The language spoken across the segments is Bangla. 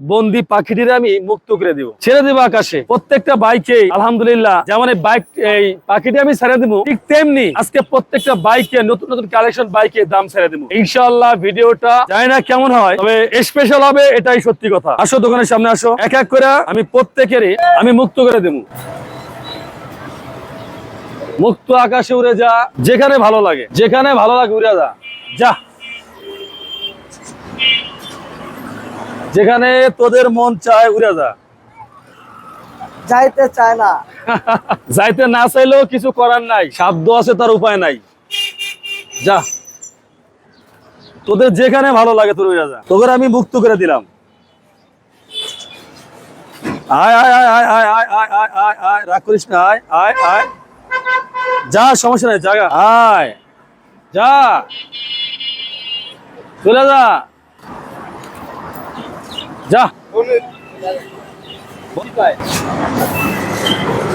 বন্দি পাখিটির আমি মুক্ত করে দিব। ছেড়ে দেবো আকাশে। প্রত্যেকটা বাইকে আলহামদুলিল্লাহ, যেমন এই বাইক, এই পাখিটি আমি ছেড়ে দিব ঠিক তেমনি আজকে প্রত্যেকটা বাইকে, নতুন নতুন কালেকশন বাইকে দাম ছেড়ে দিব ইনশাল্লাহ ভিডিওটা জানি না কেমন হয়, তবে স্পেশাল হবে, এটাই সত্যি কথা। আসো দোকানের সামনে আসো। এক এক করে আমি প্রত্যেকেরই আমি মুক্ত করে দেবো মুক্ত আকাশে উড়ে যা, যেখানে ভালো লাগে, যেখানে ভালো লাগে উড়ে যা। যা। যেখানে তোদের মন চায় উড়ে যা যাইতে চায় না যাইতে না চাইলেও কিছু করার নাই সাধ্য আছে তার উপায় নাই যা তোদের যেখানে ভালো লাগে তোর উড়ে যা তোদের আমি মুক্ত করে দিলাম আয় আয় আয় আয় আয় আয় আয় আয় আয় আয় রাগ করিস না আয় আয় আয় যা সমস্যা নাই জায়গা আয় যা চলে যা যা।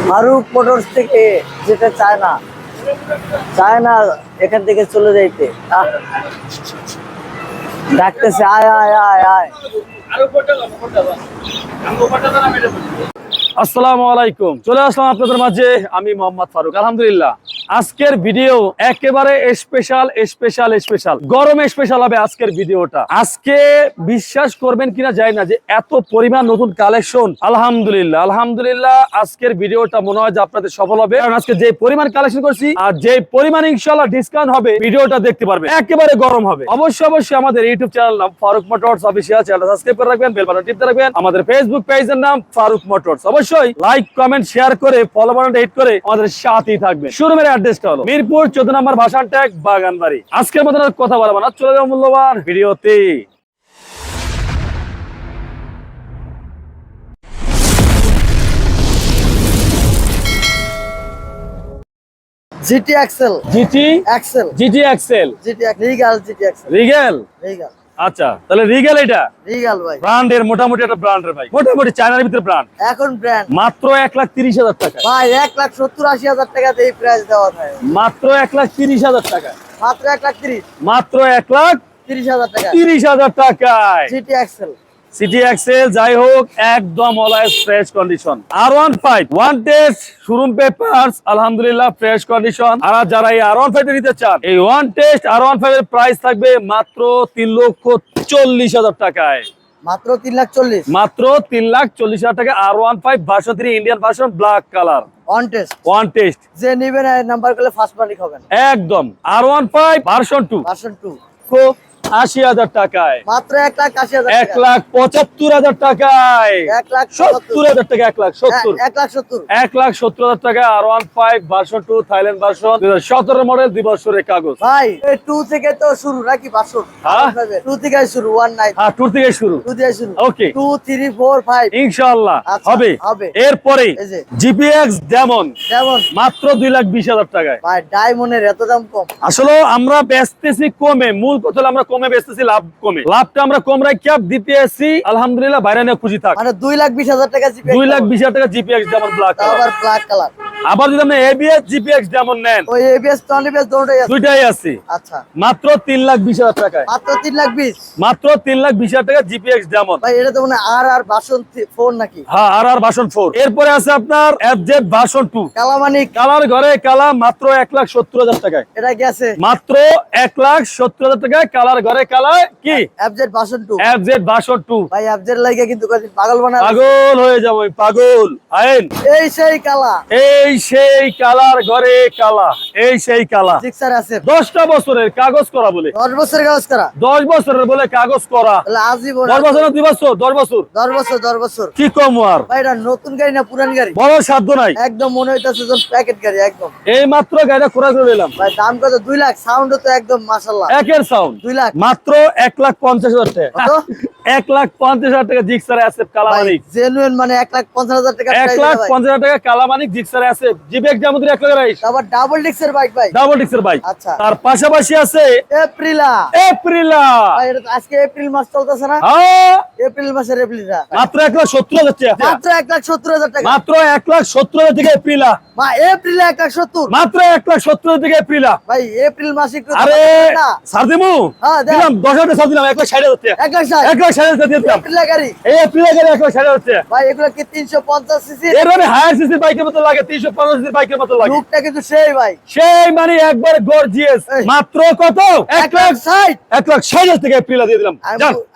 ফারুক মোটরস থেকে যেতে চায় না। চায় না এখান থেকে চলে যাইতে। ডাকতেছে আয় আয় আয় আয়। আসসালামু আলাইকুম। চলে আসলাম আপনাদের মাঝে। আমি মোহাম্মদ ফারুক আলহামদুলিল্লাহ। আজকের ভিডিও একেবারে স্পেশাল স্পেশাল স্পেশাল গরম স্পেশাল হবে আজকের ভিডিওটা। আজকে বিশ্বাস করবেন কিনা যায় না যে এত পরিমাণ নতুন কালেকশন আলহামদুলিল্লাহ আলহামদুলিল্লাহ আজকের ভিডিওটা মনে হয় যে আপনাদের সফল হবে। কারণ আজকে যে পরিমাণ কালেকশন করছি আর যে পরিমাণ ইনশাল্লাহ ডিসকাউন্ট হবে, ভিডিওটা দেখতে পারবে একেবারে গরম হবে। অবশ্যই অবশ্যই আমাদের ইউটিউব চ্যানেল নাম Farooq motors official channel subscribe করে রাখবেন বেল বাটন টিপতে রাখবেন। আমাদের ফেসবুক পেজের নাম ফারুক মোটরস। অবশ্যই লাইক কমেন্ট শেয়ার করে ফলো বাটনটা হিট করে আমাদের সাথেই থাকবে শোরুমের অ্যাড্রেসটা হলো মিরপুর চোদ্দ নম্বর ভাষান ট্যাগ বাগানবাড়ি। আজকের মতন কথা বলব না চলে যাব মূল্যবান ভিডিওতে। GT excel. GT excel. GT excel. GT regal GT excel. Regal. Regal. আচ্ছা তাহলে রিগাল এটা? রিগাল ভাই। ব্র্যান্ডের মোটামুটি একটা ব্র্যান্ডের ভাই। মোটামুটি চায়নার ভিতরে ব্র্যান্ড এখন ব্র্যান্ড মাত্র এক লাখ তিরিশ হাজার টাকা। ভাই এক লাখ সত্তর আশি হাজার টাকাতে এই প্রাইস দেওয়া হয় মাত্র এক লাখ তিরিশ হাজার টাকা। মাত্র এক লাখ তিরিশ। মাত্র এক লাখ তিরিশ হাজার টাকা। তিরিশ হাজার টাকায়। জিটি এক্সেল সিটি এক্সেল যাই হোক একদম always fresh condition R one five one test showroom papers আলহামদুলিল্লাহ ফ্রেশ কন্ডিশন আর যারা এই আর ওয়ান ফাইভ নিতে চান এই one test R one five এর প্রাইস থাকবে মাত্র তিন লক্ষ চল্লিশ হাজার টাকায়। মাত্র তিন লাখ চল্লিশ। মাত্র তিন লাখ চল্লিশ হাজার টাকা R one five version three Indian version black colour on test one test যে নিবেন নাম্বার করলে ফার্স্ট মালিক হবেন একদম। R one five version two version two আশি হাজার টাকায়। মাত্র এক লাখ আশি হাজার এক লাখ পঁচাত্তর হাজার টাকায়। এক লাখ সত্তর হাজার টাকা এক লাখ সত্তর। এক লাখ সত্তর। এক লাখ সত্তর হাজার টাকা R one five version two Thailand version সতেরো মডেল দুই বছরের কাগজ। ভাই টু থেকে তো শুরু নাকি হ্যাঁ? টু থেকে শুরু ওয়ান নাইন হ্যাঁ ট্যুর থেকে শুরু। টু থেকে শুরু। Okay two three four five ইনশাআল্লাহ আচ্ছা, হবে। হবে। এরপরে। জিপিএক্স ডেমন যেমন মাত্র দুই লাখ বিশ হাজার টাকায়। ভাই ডায়মন্ডের এত দাম কম। আসলে আমরা বেচতেছি কমে মূল কথা আমরা কমে বেচতেছি লাভ কমে। লাভটা আমরা কম রাখি দিতে আসি আলহামদুলিল্লাহ বাইরে নিয়ে খুশি থাক। মানে দুই লাখ বিশ হাজার টাকা জিপি দুই লাখ বিশ হাজার টাকা জিপিএক্স ডেমন ব্ল্যাক আবার ব্ল্যাক কালার আবার যদি আপনি এবিএস জিপিএক্স ডেমন নেন। ওই এবিএস টন এবিএস দুটোই আছে। দুইটাই আছে। আচ্ছা। মাত্র তিন লাখ বিশ হাজার টাকায়। মাত্র তিন লাখ বিশ? মাত্র তিন লাখ বিশ হাজার টাকা জিপিএক্স ডেমন ভাই এটা তো মানে আর আর বাসন ফোন নাকি? হ্যাঁ আর আর ভাষণ ফোর এরপরে আছে আপনার এফজেড ভাষণ টু কালামানিক। কালার ঘরে কালা মাত্র এক লাখ সত্তর হাজার টাকায়। এটা গেছে মাত্র এক লাখ সত্তর হাজার টাকায় কালার ঘরে কালা কি? অ্যাবজেট বাসন টু। এফজেড ভাষণ টু। ভাই অ্যাবজেট লাগে কিন্তু পাগল বানা পাগল হয়ে যাব পাগল। আইন। এই সেই কালা। এই সেই কালার ঘরে কালা। এই সেই কালা। সিক্সার আছে। দশটা বছরের কাগজ করা বলে। দশ বছরের কাগজ করা। দশ বছরের বলে কাগজ করা। আজীবন দশ বছর দুই বছর? দশ বছর। দশ বছর দশ বছর। কি কম আর? ভাই এটা নতুন গাড়ি না পুরান গাড়ি? বড় সাধ্য নাই। একদম মনে হইতেছে যে প্যাকেট গাড়ি একদম। এই মাত্র গাড়িটা খোরা করে নিলাম। ভাই দাম কত? দুই লাখ। সাউন্ড তো একদম মাসাল্লাহ একের সাউন্ড দুই লাখ। মাত্র এক লাখ পঞ্চাশ হাজার টাকা। এক লাখ পঞ্চাশ হাজার টাকা জিক্সার ভাই কালামানিক। জেনুইন মানে এক লাখ পঞ্চাশ হাজার টাকা এক লাখ পঞ্চাশ হাজার টাকা কালামানিক জিক্সার আছে। জিবি এক জামুদ্রি এক লাখ রাইস তারপর ডাবল ডিক্সের বাইক ভাই। ডাবল ডিক্সের বাইক আচ্ছা। তার পাশাপাশি আছে এপ্রিলা এপ্রিলা ভাই আজকে এপ্রিল মাস চলতেছে না? হ্যাঁ, এপ্রিল মাসের এপ্রিলটা মাত্র এক লাখ সত্তর হাজার টাকা মাত্র এক লাখ সত্তর হাজার টাকা। মাত্র এক লাখ সত্তর হাজার টাকা এপ্রিলা মা এপ্রিলে এক লাখ সত্তর। মাত্র এক লাখ সত্তর হাজার টাকা এপ্রিলা ভাই এপ্রিল মাসে আরে দাম না? সার দিমু হ্যাঁ। দিলাম দশ হাজার সার দিলাম এক লাখ ষাট হাজার এক লাখ ষাট? এক লাখ ষাট হাজার দিয়ে দিলাম। গাড়ি? এই এপ্রিলে গেলে এক লাখ ষাট হাজার ভাই এগুলো কি তিনশো পঞ্চাশ সিসি? এর হায়ার সিসির বাইকের মতো লাগে তিনশো পঞ্চাশ সিসির বাইকের মতো লাগে। লুকটা কিন্তু সেই ভাই। সেই মানে একবার গর্জিয়াস মাত্র কত? এক লাখ ষাট। এক লাখ ষাট হাজার টাকা এপ্রিলে দিয়ে দিলাম।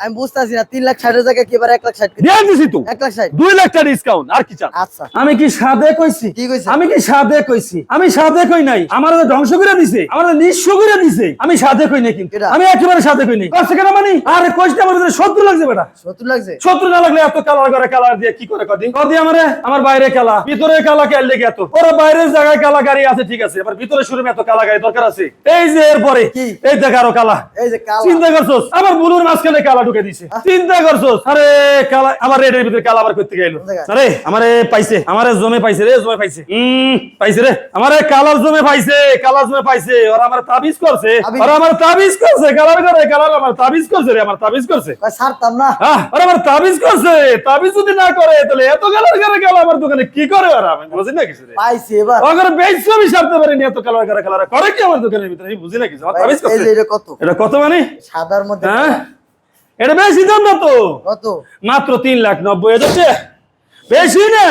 আমি বুঝতেছি না তিন লাখ ষাট হাজার কি এক লাখ ষাট দিয়ে দিছি তো। এক লাখ ষাট। দুই লাখ টাকা ডিসকাউন্ট আর কি চান? আচ্ছা। আমি কি সাদে কইছি? কি কইছে? আমি কি সাদে কইছি? আমি সাদে কই নাই। আমার ধ্বংস করে দিছে। আমার নিঃস্ব করে দিছে। আমি সাদে কই নাই কিন্তু? আমি একেবারে সাদে কই নাই কষ্ট কেন মানি? আরে কইতে আমার ভিতরে শত্রু লাগছে বেটা। সত্তর লাগছে? শত্রু না লাগলে এত কালার করে কালার দিয়ে কি করে কদিন কদি আমারে? আমার বাইরে কালা। ভিতরে কালা কে লেগে এত? ওরা বাইরের জায়গায় কালা গাড়ি আছে ঠিক আছে। আবার ভিতরে শুরু এত কালা গাড়ি দরকার আছে। এই যে এরপরে কি? এই দেখ আরও কালা। এই যে কালা। চিন্তা করছোস? আবার বুলুর মাঝখানে কালা ঢুকে দিছে। চিন্তা করছোস? আরে কালা আমার রেডের ভিতরে কালা আবার করতে গেল। কোন? আরে আমারে পাইছে আমারে জমে পাইছে রে জমে পাইছে। হুম পাইছে রে। আমারে কালার জমে পাইছে কালার জমে পাইছে। ওরা আমার তাবিজ করছে? ওরা আমার তাবিজ করছে কালার করে কালার আমার তাবিজ করছে রে আমার তাবিজ করছে। ছাড়তাম না। আহ, আমার তাবিজ করছে তাবিজ যদি না করে তাহলে এত কালার করে গেল আমার দোকানে কি করে ওরা? আমি বুঝি না কিছু পাইছি এবার। ওখানে বেশ আমি সারতে পারিনি এত কালার করে কালার করে। কি আমার দোকানের ভিতরে? আমি বুঝি না কিছু। আমার তাবিজ করছে। এটা কত? এটা কত মানে? সাদার মধ্যে হ্যাঁ? এটা বেশি দাম না তো? কত? মাত্র তিন লাখ নব্বই হাজার। বেশি না?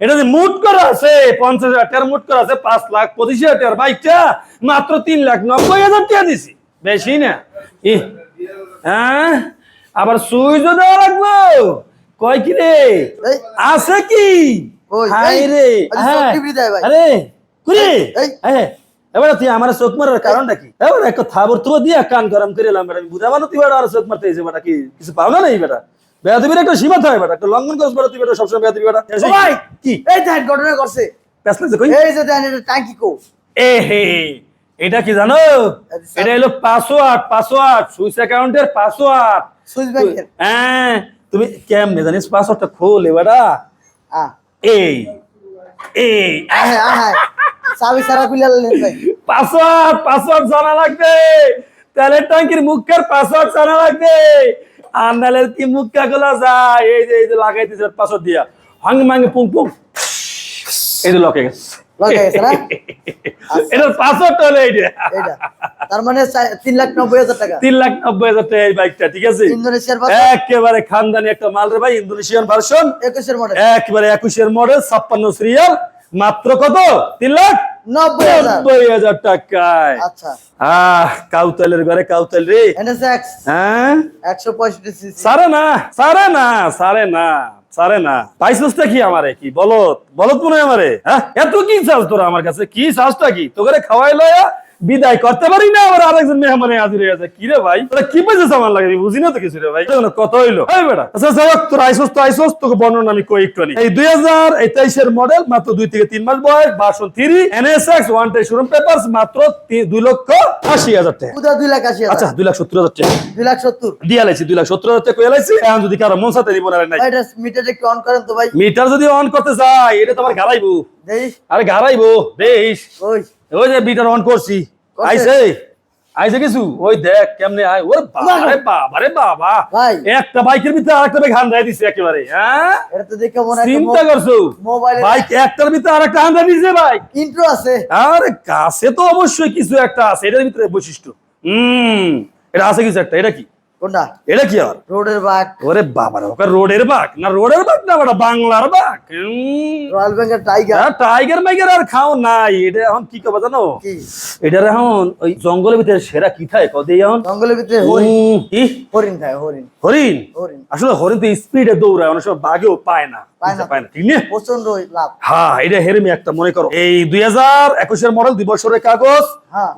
এটা যে মুট করা আছে পঞ্চাশ হাজার টাকার মুট করা আছে পাঁচ লাখ পঁচিশ হাজার টাকার বাইকটা মাত্র তিন লাখ নব্বই হাজার টাকা দিছি। বেশি না ই হ্যাঁ? আবার সুইচও দেওয়া লাগবো? কয় কি রে? আছে কি? হাই রে। হ্যাঁ। চোখ টিপি আরে কুরে এবার তুই আমার চোখ মারার কারণটা কি? এবার একটা থাবর তো দিয়া কান গরম করে এলাম বেটা। বুঝা মানে তুই বেটা আর চোখ মারতে এসে বেটা কি কিছু পাও না নেই বেটা? বেয়াদবির একটা সীমা থাকে বেটা। একটা লঙ্ঘন করছ বেটা তুই বেটা সবসময় বেয়াদবি বেটা। ভাই কি? এই ঘটনা করছে প্যাস লাগছে কই? এই যে দেন এটা ট্যাঙ্কি কো। এ হে এটা কি জানো? এটা হলো পাসওয়ার্ড পাসওয়ার্ড সুইস অ্যাকাউন্টের পাসওয়ার্ড। সুইচ ব্যাংকের। হ্যাঁ তুমি কেমনে জানিস পাসওয়ার্ডটা খোল আ। এই এই। চাবি সারা খুলে পাসওয়ার্ড পাসওয়ার্ড জানা লাগবে। তেলের ট্যাঙ্কির মুখের পাসওয়ার্ড জানা লাগবে। নাহলে কি মুখটা গুলা যায়? এই যে এই যে লাগাই দিছে পাসওয়ার্ড দিয়া। হাঙ্গি মাঙ্গি পুং পুং। এই যে লকে গেছে? এটার পাসওয়ার্ড হলো এইটা। তার মানে তিন লাখ নব্বই হাজার টাকা। তিন লাখ নব্বই হাজার টাকা এই বাইকটা ঠিক আছে? ইন্দোনেশিয়ার একেবারে খানদানি একটা মাল রে ভাই ইন্দোনেশিয়ান ভার্সন একুশের মডেল একেবারে একুশের মডেল ছাপ্পান্ন সিরিয়াল মাত্র কত? তিন লাখ নব্বই হাজার। টাকায়। আচ্ছা। আহ কাউতালের ঘরে কাউতাল রে। হ্যাঁ? একশো পঁয়ষট্টি সারে না সারে না সারে না। সারে না। পাইছসটা কি আমারে? কি বলত বলত মনে আমারে? হ্যাঁ? এত কি চাস তোরা আমার কাছে? কি চাসটা কি? তোকে খাওয়াই লয়া বিদায় করতে পারি না আবার আরেকজন মেহমানে হাজির হয়ে আছে কি রে ভাই কি পাইছিস আমার লাগে বুঝি না তো কিছু রে ভাই। কত হইল? এই বেটা আচ্ছা যাই হোক তোর আইসোস তো আইসোস তোকে বর্ণনা আমি কই একটু এই দুই হাজার তেইশের মডেল মাত্র দুই থেকে তিন মাস বয়স বাসন থ্রি এনএসএক্স ওয়ান টাই শোরুম পেপার মাত্র দুই লক্ষ আশি হাজার টাকা। দুই লাখ আশি আচ্ছা দুই লাখ সত্তর হাজার টাকা। দুই লাখ সত্তর। দিয়ে লাইছি দুই লাখ সত্তর হাজার টাকা কয়ে লাইছি এখন যদি কারও মন সাথে দিব না নাই। মিটার একটু অন করেন তো ভাই। মিটার যদি অন করতে চাই এটা তো আমার ঘাড়াইবো। আরে ঘাড়াইবো দেশ ওই ওই যে মিটার অন করছি। করছে? আইছে? আইছে কিছু? ওই দেখ কেমনে আয়? ওরে বাবা? রে বাবা। একটা বাইকের ভিতরে আরেকটা বাইক দিছে একেবারে হ্যাঁ? এটা তো দেখে মনে চিন্তা করছ? মোবাইলে বাইক একটার ভিতরে আরেকটা হান্দাই দিছে ভাই ইন্ট্রো আছে। আরে কাছে তো অবশ্যই কিছু একটা আছে এটার ভিতরে বৈশিষ্ট্য। হুম এটা আছে কিছু একটা এটা কি? কোনটা? এটা কি আর রোডের বাঘ। ওরে বাবা রে ওকে রোডের বাঘ? না রোডের বাঘ না বড় বাংলার বাঘ। Royal Bengal tiger. টাইগার মাইগার আর খাও নাই। এটা এখন কি কবা জানো? কি? এটার এখন ওই জঙ্গলের ভিতরে সেরা কি থাকে কদে এখন। জঙ্গলের ভিতরে হরিণ। কি হরিণ থাকে হরিণ। হরিণ? হরিণ। আসলে হরিণ তো স্পিডে দৌড়ায় অনেক সময় বাঘেও পায় না। প্রচণ্ড লাভ। হ্যাঁ এটা হেরমি একটা মনে করো। এই দুই হাজার একুশের মডেল দুই বছরের কাগজ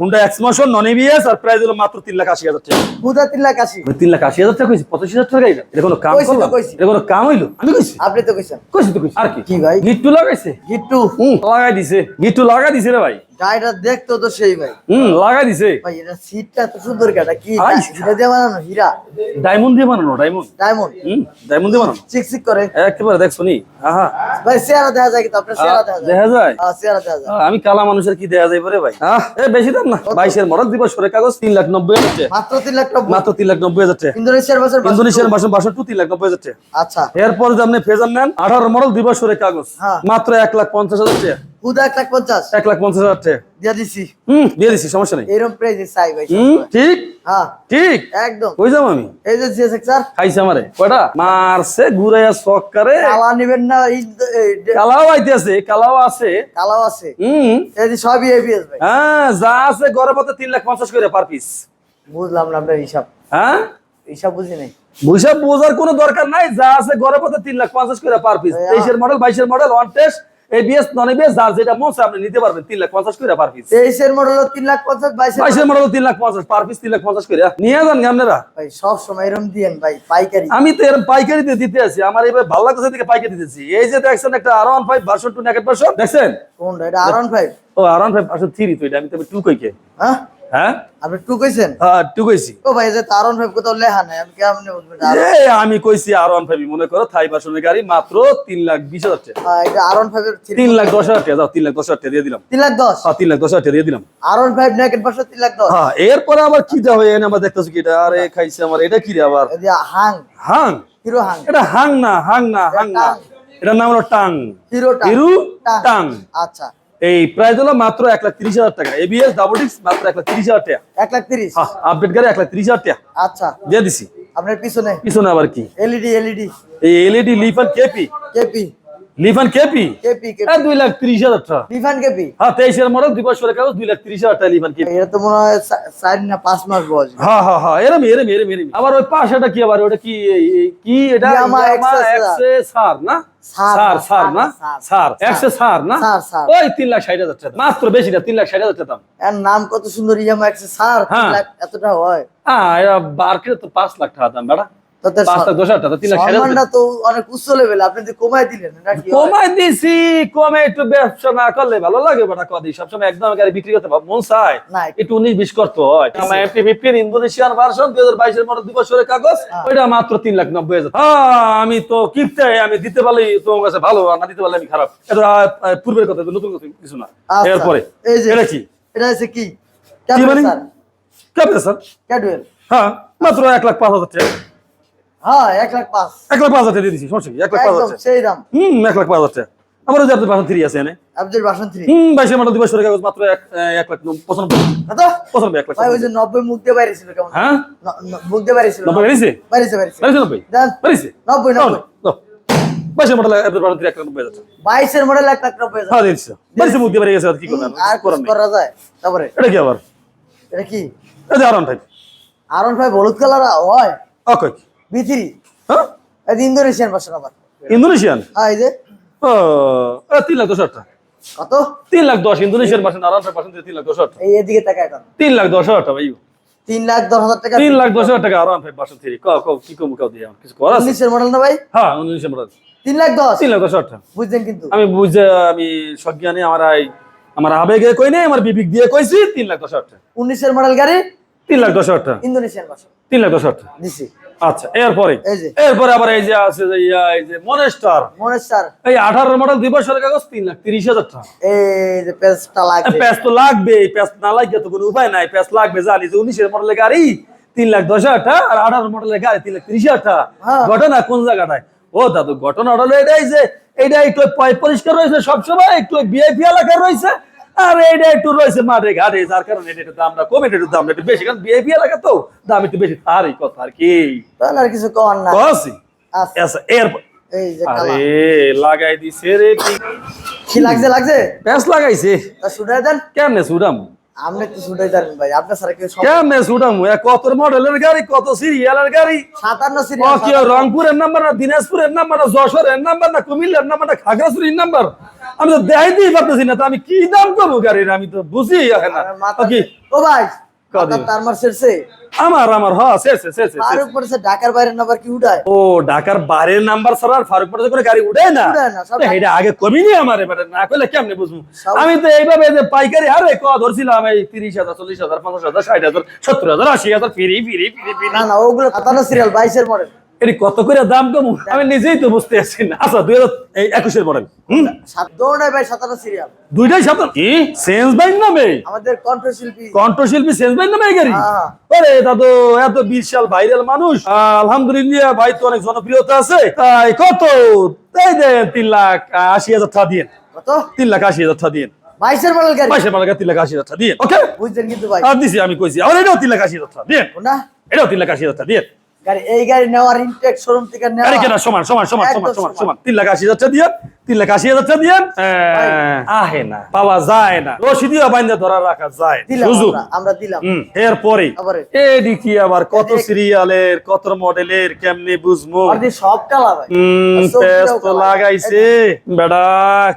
Honda X motion non ABS আর প্রাইস হলো মাত্র তিন লাখ আশি হাজার টাকা। মুদা তিন লাখ আশি। তিন লাখ আশি হাজার টাকা কইছি পঁচাশি হাজার টাকা এটা এটা কোনো কাম কইছি তো, করলাম? এটা কোনো কাম হইল? আমি কইছি। আপনি তো কইছেন। কইছি তো কইছি। আর কি কি ভাই? গিট্টু লাগাইছে? গিট্টু। হুম। লাগাই দিছে। গিট্টু লাগাই দিছে রে ভাই। গাড়িটা দেখতো তো সেই ভাই। হুম লাগাই দিছে। ভাই এটা সিটটা এত সুন্দর কি। হীরা দিয়ে বানানো হীরা? ডায়মন্ড দিয়ে বানানো ডায়মন্ড ডায়মন্ড হুম ডায়মন্ড দিয়ে বানানো। করে। একেবারে দেখছ নি? আহা। ভাই চেহারা দেখা যায় আপনার চেহারা দেখা যায়। দেখা যায়? হ্যাঁ, চেহারা দেখা যায়। আমি কালা মানুষের কি দেয়া যায় পরে ভাই? আহ, এ বেশি দাম না। বাইশের মডেল দিব সরে কাগজ তিন লাখ নব্বই হাজার টাকা। মাত্র তিন লাখ টাকা মাত্র তিন লাখ নব্বই হাজার টাকা। ইন্দোনেশিয়ার বাজার ইন্দোনেশিয়ার বাসন টু তিন লাখ নব্বই হাজার টাকা। আচ্ছা। এরপর যে আপনি ফেজার নেন আঠারো মডেল দুই বছরের কাগজ। হ্যাঁ। মাত্র এক লাখ পঞ্চাশ হাজার টাকা। হুদা এক লাখ পঞ্চাশ। এক লাখ পঞ্চাশ হাজার টাকা। দিয়ে দিছি। হুম দিয়ে দিচ্ছি সমস্যা নেই। এরকম প্রাইজে চাই ভাই ঠিক? হ্যাঁ। ঠিক? একদম। কই আমি? এই যে জিএসএক্স স্যার খাইছে আমারে। কয়টা? মারছে ঘুরাইয়া শখ কালা নিবেন না এই এই কালাও আইতে কালাও আছে। কালাও আছে। হুম। এই যে সবই এবিএস ভাই। হ্যাঁ যা আছে গড়ে পথে তিন লাখ পঞ্চাশ করে পার পিস বুঝলাম না আপনার হিসাব। হ্যাঁ? হিসাব বুঝি নাই। বুঝে বোঝার কোনো দরকার নাই যা আছে গড়ে পথে তিন লাখ পঞ্চাশ করে পার পিস। তেইশের মডেল বাইশের model one test ABS non ABS যার যেটা মন আপনি নিতে পারবেন তিন লাখ পঞ্চাশ করে পার পিস তেইশের মডেল তিন লাখ পঞ্চাশ বাইশের মডেল তিন লাখ পঞ্চাশ পার পিস তিন লাখ পঞ্চাশ করে। নিয়ে যান আপনারা। ভাই সব সময় এরকম দিয়েন ভাই পাইকারি। আমি তো এরকম পাইকারি দিয়ে দিতে আছি। আমার এবার ভালো লাগতেছে থেকে পাইকারি দিতেছি। এই যে দেখছেন একটা R one five version two naked version দেখছেন? কোনটা? এটা আর ফাইভ ও R one five version three তো এটা। আমি তো টু কইকে। হ্যাঁ? হ্যাঁ? আপনি টু কইছেন? হ্যাঁ টু কইছি। ও ভাই যে আর ফাইভ কোথাও লেখা নাই আমি কেমনে বুঝবেন এটা R15? এই আমি কইছি আর ওয়ান ফাইভ মনে করো থাই ভার্সনের গাড়ি মাত্র তিন লাখ বিশ হাজার টাকা। হ্যাঁ, এটা আর ফাইভ তিন লাখ দশ হাজার টাকা যাও তিন লাখ দশ হাজার টাকা দিয়ে দিলাম। তিন লাখ দশ? হ্যাঁ তিন লাখ দশ হাজার টাকা দিয়ে দিলাম। আর ফাইভ নেকেট পাঁচশো তিন লাখ দশ? হ্যাঁ এরপরে আবার কি যা হয়ে আমার দেখতেছি কি এটা আরে খাইছে আমার এটা কি রে আবার? হাং। হাং? হিরো হাং। এটা হাং না হাং না হাং না। এটার নাম হলো টাং। হিরো টাং। হিরু টাং। টাং। আচ্ছা। এই প্রাইস হলো মাত্র এক লাখ তিরিশ হাজার টাকা। এবিএস ডাবল ডিক্স মাত্র এক লাখ ত্রিশ হাজার টাকা। এক লাখ ত্রিশ? হ্যাঁ আপডেট গাড়ি এক লাখ তিরিশ হাজার টাকা। আচ্ছা। দিয়ে দিছি। আপনার পিছনে? পিছনে আবার কি? এলইডি এলইডি এই LED Lifan KP KP Lifan KP? KP KP. দুই লাখ তিরিশ হাজার টাকা। Lifan KP? হ্যাঁ তেইশের মডেল দুই বছরের কাগজ দুই লাখ তিরিশ হাজার টাকা লিফান কেপি। এটা তো মনে হয় চা- চার না পাঁচ মাস বয়স। হ্যাঁ হ্যাঁ হ্যাঁ এরম এরম এরম এরম আবার ওই পাশেটা কি আবার? ওটা কি কি এটা? Yamaha XS সার না? সার সার না? সার, সার এক্সে সার না। ওই তিন লাখ ষাট হাজার টাকা মাত্র বেশি না তিন লাখ ষাট হাজার টাকা দাম। এর নাম কত সুন্দর ইয়ামা একশো স্যার হ্যাঁ। লাখ এতটা হয়। হ্যাঁ এটা মার্কেটে তো পাঁচ লাখ টাকা দাম বেড়া। তো অনেক উচ্চ লেভেল আপনি দিলেন হয়? কমাই দিছি কমে একটু ব্যবসা না করলে ভালো লাগে বেটা কদি সবসময় একদম গাড়ি বিক্রি করতে মন চায় একটু উনিশ বিশ করতে হয়। আমার এমটি ফিফটিন ইন্দোনেশিয়ান ভার্সন দুই হাজার বাইশের মডেল দুই কাগজ ওইটা মাত্র তিন লাখ নব্বই হাজার। হ্যাঁ, আমি তো কিনতে আমি দিতে পারলে তোমার কাছে ভালো আর না দিতে পারলে আমি খারাপ। এটা পূর্বের কথা নতুন কথা কিছু না। আচ্ছা। এরপরে এটা কি? এটা হচ্ছে কি? কি মানে? হ্যাঁ মাত্র এক লাখ পাঁচ হাজার টাকা। হ্যাঁ এক লাখ পাঁচ। এক লাখ পাঁচ হাজার দিয়ে সমস্যা এক লাখ পাঁচ হাজার। সেই দাম। হুম এক লাখ পাঁচ হাজার। টাকা আমার ওই যে আপনার পাশে থ্রি আছে এনে। আব্দুল বাসন থ্রি হুম বাইশের মডেল দুই বছরের কাগজ মাত্র এক এক লাখ পঁচানব্বই। পঁচানব্বই এক লাখ ভাই ওই যে নব্বই মুখ দিয়ে বাইরে ছিল কেমন? হ্যাঁ? মুখ দিয়ে বাইরে ছিল নব্বই বেরিয়েছে? বাইরেছে বাইরেছে। বেরিয়েছে? নব্বই নব্বই। বাইশের মডেল আপনার এক লাখ নব্বই হাজার। বাইশের মডেল এক লাখ নব্বই হাজার। হ্যাঁ দিয়েছে। বেরিয়েছে মুখ দিয়ে বেরিয়ে গেছে আর কি করবেন আর করা যায়? তারপরে? এটা কি আবার? এটা কি? এটা আর টাইপ আর ভাই হলুদ কালার হয়। ওকে থ্রি হ্যাঁ ইন্দোনেশিয়ান ভার্সন আবার ইন্দোনেশিয়ান হ্যাঁ এই যে ও তিন লাখ দশ হাজার কত তিন লাখ দশ ইন্দোনেশিয়ান পার্সেন্ট আরাম পার্সেন্ট তিন লাখ দশ হাজার এই এদিকে টাকা এখন তিন লাখ দশ হাজার ভাই তিন লাখ দশ হাজার টাকা তিন লাখ দশ হাজার টাকা আরাম ফাইভ পার্সেন্ট থ্রি কাও কাও কি কম কাও দিয়ে কিছু করার আছে উনিশের মডেল না ভাই হ্যাঁ ইন্দোনেশিয়ান মডেল তিন লাখ দশ তিন লাখ দশ হাজার টাকা বুঝছেন কিন্তু আমি বুঝে আমি সজ্ঞানে আমার এই আমার আবেগে কই নাই আমার বিবেক দিয়ে কইছি তিন লাখ দশ হাজার টাকা উনিশের মডেল গাড়ি তিন লাখ দশ হাজার টাকা ইন্দোনেশিয়ান ভার্সন তিন লাখ দশ হাজার টাকা দিছি আচ্ছা এরপরে? এরপরে আবার এই যে আছে যে ইয়া, এই যে মনেস্টার মনে স্যার এই মডেল দুই বছরের কাগজ লাখ তিরিশ হাজার টাকা। এই যে পেজটা লাগবে। প্যাস তো লাগবে প্যাস না লাগিয়ে তো কোনো উপায় নাই। প্যাস লাগবে জানি যে উনিশের মডেলের গাড়ি তিন লাখ দশ হাজার টাকা আর আঠারো মডেলের গাড়ি তিন লাখ তিরিশ হাজার টাকা। হ্যাঁ। ঘটনা কোন জায়গাটায়? ও দাদু ঘটনা হলো এটাই যে এটা একটু পরিষ্কার রয়েছে সবসময় একটু বিআইপি এলাকায় রয়েছে। আর এটা একটু রয়েছে মাঠে ঘাটে যার কারণে এটা দামটা কমে একটু দামটা একটু বেশি কারণ বিয়ে এলাকা তো দাম একটু বেশি আর এই কথা আর কি। তাহলে আর কিছু কর না। কসি আচ্ছা, এরপর আরে লাগাই দিছে রে কি লাগছে লাগছে? প্যাঁচ লাগাইছে। শুটাই দেন। কেমনে সুডাম একটু ভাই? আপনার কেউ কেমনে কত মডেলের গাড়ি কত সিরিয়ালের গাড়ি? সাতান্ন ও সিরিয়াল রংপুরের নাম্বার না দিনাজপুরের নাম্বার না যশোরের নাম্বার না কুমিল্লার নাম্বার না খাগড়াছড়ির নাম্বার আমি তো দেখাইতেই পারতেছি না তো আমি কি দাম করব গাড়ির? আমি তো বুঝি না। ও ভাই কদিন? তার মার শেরছে আমার আমার হ শেষ শেষ শেষ ফারুক পড়েছে ঢাকার বাইরের নাম্বার কি উঠায়? ও ঢাকার বাইরের নাম্বার ছাড়া ফারুক কোনো গাড়ি উঠায় না, এটা আগে কমি নি আমার এবারে না করলে কেমনে বুঝব? আমি তো এইভাবে যে পাইকারি হারে ক ধরছিলাম এই তিরিশ হাজার চল্লিশ হাজার পঞ্চাশ হাজার ষাট হাজার সত্তর হাজার আশি হাজার ফিরি ফিরি ফিরি ফিরি। না না ওগুলো সিরিয়াল বাইশের মডেল এটি কত করে দাম কম? আমি নিজেই তো বুঝতে পারছি না। আচ্ছা দুই হাজার একুশের মডেল। হুম? ভাই সাতান্ন সিরিয়াল দুইটাই সাত কি? সেন্স বাইক নামে? আমাদের কণ্ঠশিল্পী। কণ্ঠশিল্পী সেন্স বাইক নামে গাড়ি? হ্যাঁ। আরে এটা এত বিশাল ভাইরাল মানুষ। আলহামদুলিল্লাহ ভাই তো অনেক জনপ্রিয়তা আছে। তাই কত? তাই দেন তিন লাখ আশি হাজার টাকা দিয়ে কত? তিন লাখ আশি হাজার টাকা দিয়ে বাইশের মডেল গাড়ি? বাইশের মালাকা তিন লাখ আশি হাজার টাকা দিয়ে ওকে বুঝছেন কিন্তু ভাই। আর দিছি আমি কইছি। আর এটাও তিন লাখ আশি হাজার টাকা দিয়ে না? এটাও তিন লাখ আশি হাজার টাকা দিয়ে গাড়ি এই গাড়ি নেওয়ার ইনটেক শোরুম থেকে নেওয়া সমান সমান সমান সমান সমান সমান। তিন লাখ আশি হাজার দিয়ে তিন লাখ আশি হাজার টাকা দিয়ে? আহে না পাওয়া যায় না। রশিদিও বাইন্দা ধরা রাখা যায়। সুযোগ আমরা, দিলাম। এরপরে? এদিকে আবার কত সিরিয়ালের কত মডেলের কেমনে বুঝব? সব কালা ভাই তো লাগাইছে। বেড়া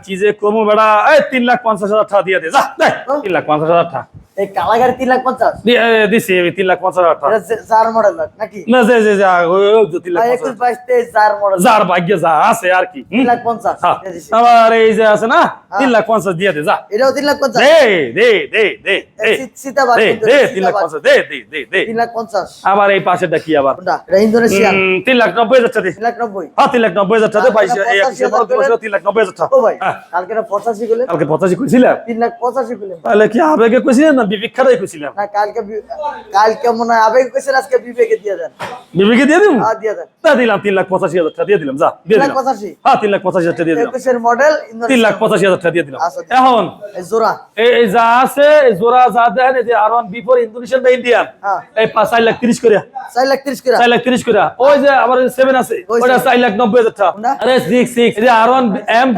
কি যে কমু বেড়া। এই তিন লাখ পঞ্চাশ হাজার টাকা দিয়ে দে যা দে, তিন লাখ পঞ্চাশ হাজার টাকা। এই কালা গাড়ি তিন লাখ পঞ্চাশ? দিয়ে, এ, দিছি আমি তিন লাখ পঞ্চাশ হাজার টাকা। এটা মডেল নাকি? না যে যে যা ওই, ওই তিন লাখ ভাই পঞ্চাশ একুশ বাইশ মডেল যার ভাগ্যে যা আছে আর কি? তিন লাখ পঞ্চাশ। হ্যাঁ। আবার এই যে আছে না তিন লাখ পঞ্চাশ দিয়ে দে যা এটাও তিন লাখ পঞ্চাশ দে দে দে দে দে তিন লাখ। পঞ্চাশ দে দে দে দে তিন লাখ পঞ্চাশ আবার এই পাশেরটা কি আবার হুম, তিন লাখ নব্বই হাজার টাকা তিন লাখ নব্বই হ্যাঁ তিন লাখ নব্বই হাজার টাকা বাইশে তিন লাখ নব্বই হাজার টাকা হ্যাঁ। কালকে পঁচাশি করলেন কালকে পঁচাশি কইছিলাম তিন লাখ পঁচাশি করলেন তাহলে কি আবেগে কইছিলেন না বিবেক্ষাটাই কইছিলাম না কালকে কালকে মনে হয় আবেগ কইছেন আজকে বিবেকে দিয়ে দেন বিবেকে দিয়ে দিব হ্যাঁ দিয়ে দেন তা দিলাম তিন লাখ পঁচাশি হাজার টাকা দিয়ে দিলাম যা দিয়ে দিলাম পঁচাশি হ্যাঁ তিন লাখ পঁচাশি হাজার টাকা দিয়ে দিলাম একুশের মডেল তিন লাখ পঁচাশি হাজার টাকা দিয়ে দিলাম। আচ্ছা। এখন এই জোড়া। এই যা আছে এই জোড়া যা দেন এই যে বিফোর ইন্দোনেশিয়ান বা ইন্ডিয়ান। এই লাখ তিরিশ করে চার লাখ তিরিশ করে চার লাখ তিরিশ করে ওই যে সেভেন আছে ওটা লাখ নব্বই হাজার টাকা। আরে সিক্স সিক্স এই যে এম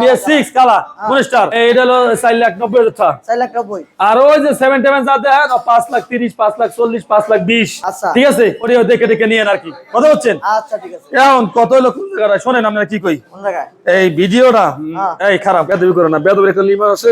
কালা মনিস্টার এইটা হলো লাখ নব্বই হাজার টাকা। লাখ নব্বই। আর ওই যে সেভেন টেভেন যাতে হ্যাঁ পাঁচ লাখ তিরিশ পাঁচ লাখ চল্লিশ পাঁচ লাখ বিশ। আচ্ছা। ঠিক আছে? ওটিও দেখে দেখে নিয়েন আর কি। কথা হচ্ছেন আচ্ছা ঠিক আছে। এখন কত জায়গায়? শোনেন আপনারা কি কই? এই ভিডিওটা হ্যাঁ। এই খারাপ বেদবি করো না। বেদবির একটা লিমিট আছে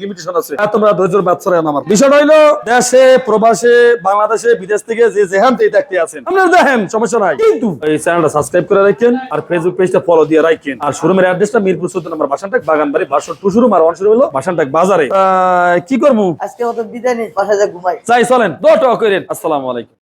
লিমিটেশন আছে। তোমরা ধৈর্যের বাচ্চারা আমার। হইল দেশে প্রবাসে বাংলাদেশে বিদেশ থেকে যে থেকে দেখতে আছেন আপনারা দেখেন সমস্যা নাই। কিন্তু এই চ্যানেলটা সাবস্ক্রাইব করে রাখেন আর ফেসবুক পেজটা ফলো দিয়ে রাখেন। আর শোরুমের অ্যাড্রেসটা মিরপুর চোদ্দ নম্বর বাসানটাক বাগানবাড়ি version two showroom R one showroom হলো বাসানটাক বাজারে। কি করব? আজকে মতো বিদায় নেই বাসায় যা ঘুমাই। চাই চলেন। দোয়া করেন। আসসালামু আলাইকুম।